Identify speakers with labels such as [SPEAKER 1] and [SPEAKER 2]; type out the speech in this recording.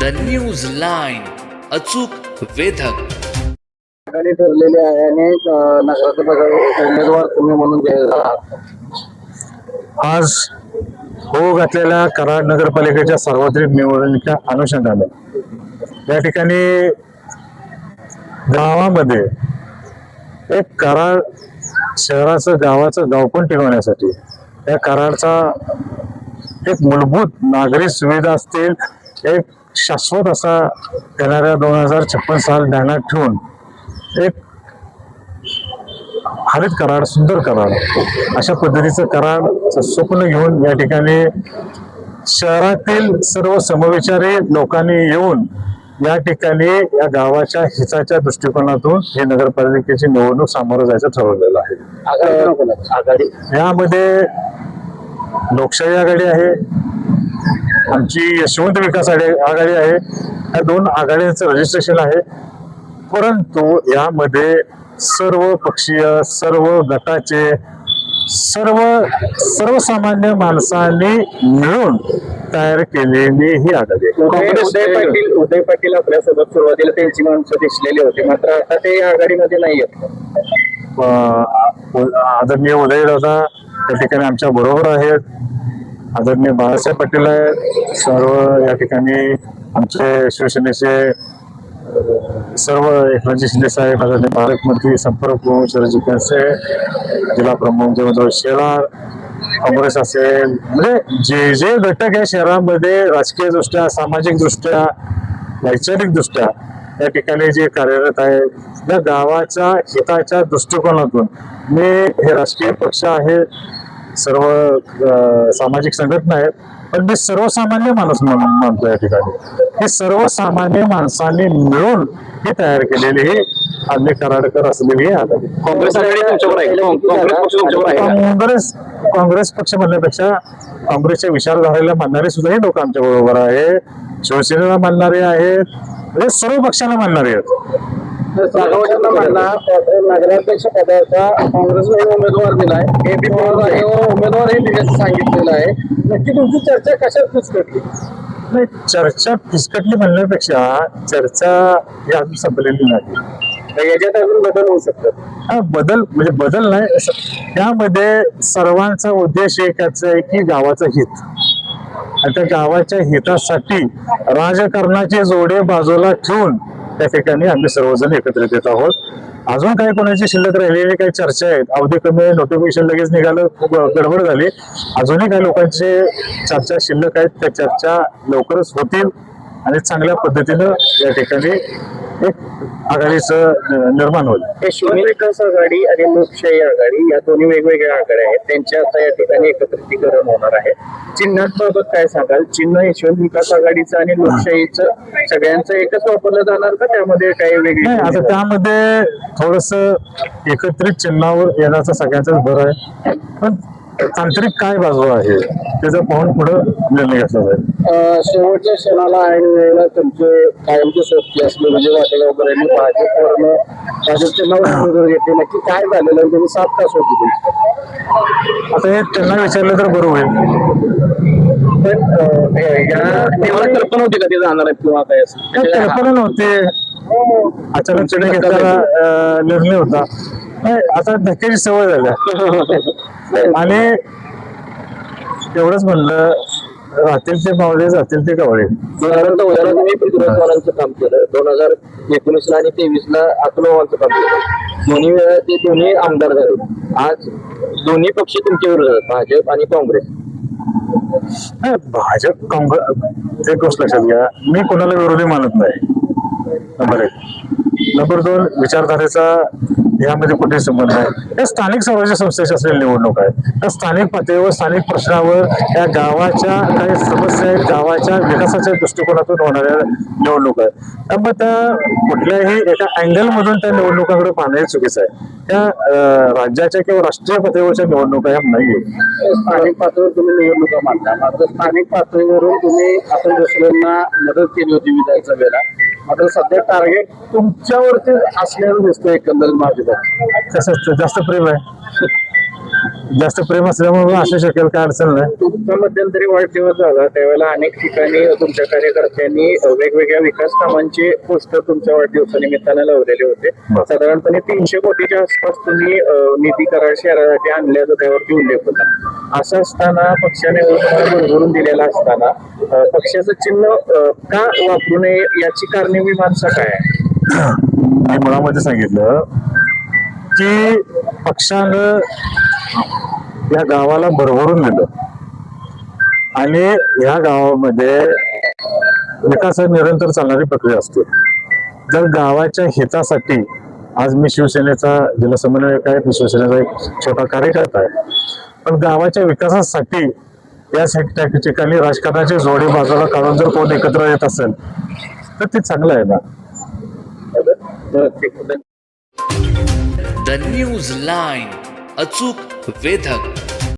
[SPEAKER 1] The news line अचूक वेधक.
[SPEAKER 2] आघाडी ठरलेली आहे आणि उमेदवार तुम्ही म्हणून जाहीर
[SPEAKER 3] आज हो घातलेल्या कराड नगरपालिकेच्या सार्वत्रिक निवडणुकीच्या अनुषंगाने. या ठिकाणी गावामध्ये एक कराड शहराचं गावाचं गाव पण टिकवण्यासाठी या कराडचा एक मूलभूत नागरी सुविधा असतील एक शाश्वत असा येणाऱ्या दोन हजार छप्पन साल ध्यानात ठेवून एक हरित कराड सुंदर कराड अशा पद्धतीचं कराडचं स्वप्न घेऊन या ठिकाणी शहरातील सर्व समविचारी लोकांनी येऊन या ठिकाणी या गावाच्या हिताच्या दृष्टिकोनातून हे नगरपालिकेची निवडणूक सामोरं जायचं ठरवलेलं आहे. यामध्ये लोकशाही आघाडी आहे. आमची यशवंत विकास आघाडी आहे. या दोन आघाड्यांचं रजिस्ट्रेशन आहे. परंतु यामध्ये सर्व पक्षीय सर्व गटाचे सर्व सर्वसामान्य माणसांनी मिळून तयार केलेली ही आघाडी.
[SPEAKER 2] उदय पाटील उदय पाटील आपल्यासोबत सुरुवातीला त्यांची माणसं दिसलेली होती. मात्र आता ते या आघाडीमध्ये नाही आहेत
[SPEAKER 3] आदरणीय उदय दादा त्या ठिकाणी आमच्या बरोबर आहेत. आदरणीय बाळासाहेब पाटील सर्व या ठिकाणी आमचे शिवसेनेचे सर्व एकनाथजी शिंदे साहेब आदरणीय पालकमंत्री संपर्क प्रमुख शरदजी कनसे जिल्हा प्रमुख जवळजवळ शेलार काँग्रेस असेल म्हणजे जे जे घटक आहे शहरामध्ये राजकीय दृष्ट्या सामाजिक दृष्ट्या वैचारिक दृष्ट्या या ठिकाणी जे कार्यरत आहे या गावाच्या हिताच्या दृष्टिकोनातून मी हे राजकीय पक्ष आहेत सर्व सामाजिक संघटना आहेत पण मी सर्वसामान्य माणूस म्हणून मानतो या ठिकाणी. ही सर्वसामान्य माणसांनी मिळून ही तयार केलेली ही आम्ही कराडकर असलेली ही
[SPEAKER 2] काँग्रेस काँग्रेस
[SPEAKER 3] काँग्रेस काँग्रेस पक्ष म्हणण्यापेक्षा काँग्रेसच्या विचारधारेला मानणारे सुद्धा हे लोक आमच्या बरोबर आहे शिवसेनेला मानणारे आहेत. म्हणजे सर्व पक्षाला मानणारे आहेत.
[SPEAKER 2] नगराध्यक्ष पदाचा काँग्रेसने उमेदवार दिलाय. हे बी आहे. उमेदवारही दिल्याचं सांगितलेलं आहे. नक्की तुमची चर्चा कशात फिसकटली?
[SPEAKER 3] नाही चर्चा फिसकटली म्हणण्यापेक्षा चर्चा ही अजून संपलेली नाही.
[SPEAKER 2] याच्यात अजून बदल होऊ शकतात.
[SPEAKER 3] हा बदल म्हणजे बदल नाही त्यामध्ये सर्वांचा उद्देश एकच आहे की गावाचं हित. आणि त्या गावाच्या हितासाठी राजकारणाचे जोडे बाजूला ठेवून त्या ठिकाणी आम्ही सर्वजण एकत्रित येत आहोत. अजून काही कोणाची शिल्लक राहिलेली काही चर्चा आहेत? अवधी कमी नोटिफिकेशन लगेच निघालं खूप गडबड झाली. अजूनही काही लोकांचे चर्चा शिल्लक आहेत त्या चर्चा लवकरच होतील आणि चांगल्या पद्धतीनं या ठिकाणी आघाडीचं निर्माण होईल.
[SPEAKER 2] हे विकास आघाडी आणि लोकशाही आघाडी या दोन्ही वेगवेगळ्या आघाड्या आहेत. त्यांच्या आता या ठिकाणी एकत्रितीकरण होणार आहे. चिन्हांबाबत काय सांगाल? चिन्ह यशवंत विकास आघाडीचं आणि लोकशाहीचं सगळ्यांचं एकच वापरलं जाणार का? त्यामध्ये काही वेगळी
[SPEAKER 3] आता त्यामध्ये थोडस एकत्रित चिन्हावर येण्याचा सगळ्यांचाच भर आहे. पण तांत्रिक काय बाजू आहे? त्याचं पाहून पुढं निर्णय घेतला जाईल.
[SPEAKER 2] अं, शेवटच्या क्षणाला ऐन वेळेला तुमचे कायमचे सोबती असले विजय वाटेगावकर यांनी भाजपवरनं भाजपचे नऊ उमेदवार घेतले नक्की काय झालेलं आणि त्यांनी सात तास होती
[SPEAKER 3] आता हे त्यांना विचारलं तर बरं होईल.
[SPEAKER 2] पण अं, या तेव्हा कल्पना होती का ते जाणार आहेत किंवा काय असं?
[SPEAKER 3] काही कल्पना नव्हती. अचानक चिन्ह घेतलेला अं, निर्णय होता. आता धक्क्याची सवय झाल्या आणि एवढंच म्हणलं राहतील ते मावळे जातील ते कावळे.
[SPEAKER 2] हजार चौदाला तुम्ही पृथ्वीराज चव्हाणांचं काम केलं. दोन हजार एकोणीस ला आणि तेवीस ला अतुल पवारांचं काम केलं. दोन्ही वेळा ते दोन्ही आमदार झाले. आज दोन्ही पक्ष तुमच्या विरोधात भाजप आणि काँग्रेस.
[SPEAKER 3] भाजप काँग्रेस एक गोष्ट लक्षात घ्या. मी कोणाला विरोधी मानत नाही. नंबर एक. नंबर दोन विचारधारेचा यामध्ये कुठे संबंध नाही या स्थानिक स्वराज्य संस्थेची असलेली निवडणूक आहे. त्या स्थानिक पातळीवर स्थानिक प्रश्नावर या गावाच्या काही समस्या आहेत गावाच्या विकासाच्या दृष्टिकोनातून होणाऱ्या निवडणूक आहे त्यामुळे त्या कुठल्याही एका अँगल मधून त्या निवडणुकाकडे पाहणे चुकीचं आहे. त्या राज्याच्या किंवा राष्ट्रीय पातळीवरच्या निवडणुका ह्या नाहीये.
[SPEAKER 2] स्थानिक पातळीवर तुम्ही निवडणुका मानता मात्र स्थानिक पातळीवरून तुम्ही आपण दुसऱ्यांना मदत केली होती विधानसभेला. मात्र सध्या टार्गेट तुमच्यावरती असल्याचं दिसतं एकंदरीत भाजप
[SPEAKER 3] तसंच जास्त प्रेम आहे. जास्त प्रेम असल्यामुळे असू शकेल काय अडचण नाही.
[SPEAKER 2] तुमचा मध्यंतरी वाढदिवस झाला त्यावेळेला अनेक ठिकाणी तुमच्या कार्यकर्त्यांनी वेगवेगळ्या विकास कामांचे पोस्टर तुमच्या वाढदिवसानिमित्तानं लावलेले होते. साधारणपणे तीनशे कोटीच्या आसपास तुम्ही निधी करार शहरासाठी आणल्याचा त्यावरती उल्लेख होता. असं असताना पक्षाने तुम्हाला भरभरून दिलेला असताना पक्षाचं चिन्ह का वापरू नये याची कारणे मीमांसा काय
[SPEAKER 3] मी मुळामध्ये सांगितलं की पक्षानं या गावाला भरभरून दिलं आणि या गावामध्ये विकास निरंतर चालणारी प्रक्रिया असते. जर गावाच्या हितासाठी आज मी शिवसेनेचा जिल्हा समन्वयक आहे मी शिवसेनेचा एक छोटा कार्यकर्ता आहे. पण गावाच्या विकासासाठी या त्या ठिकाणी राजकारणाची जोडी बाजूला काढून जर कोण एकत्र येत असेल तर ते चांगलं आहे ना.
[SPEAKER 1] द न्यूज लाईन अचूक वेधक.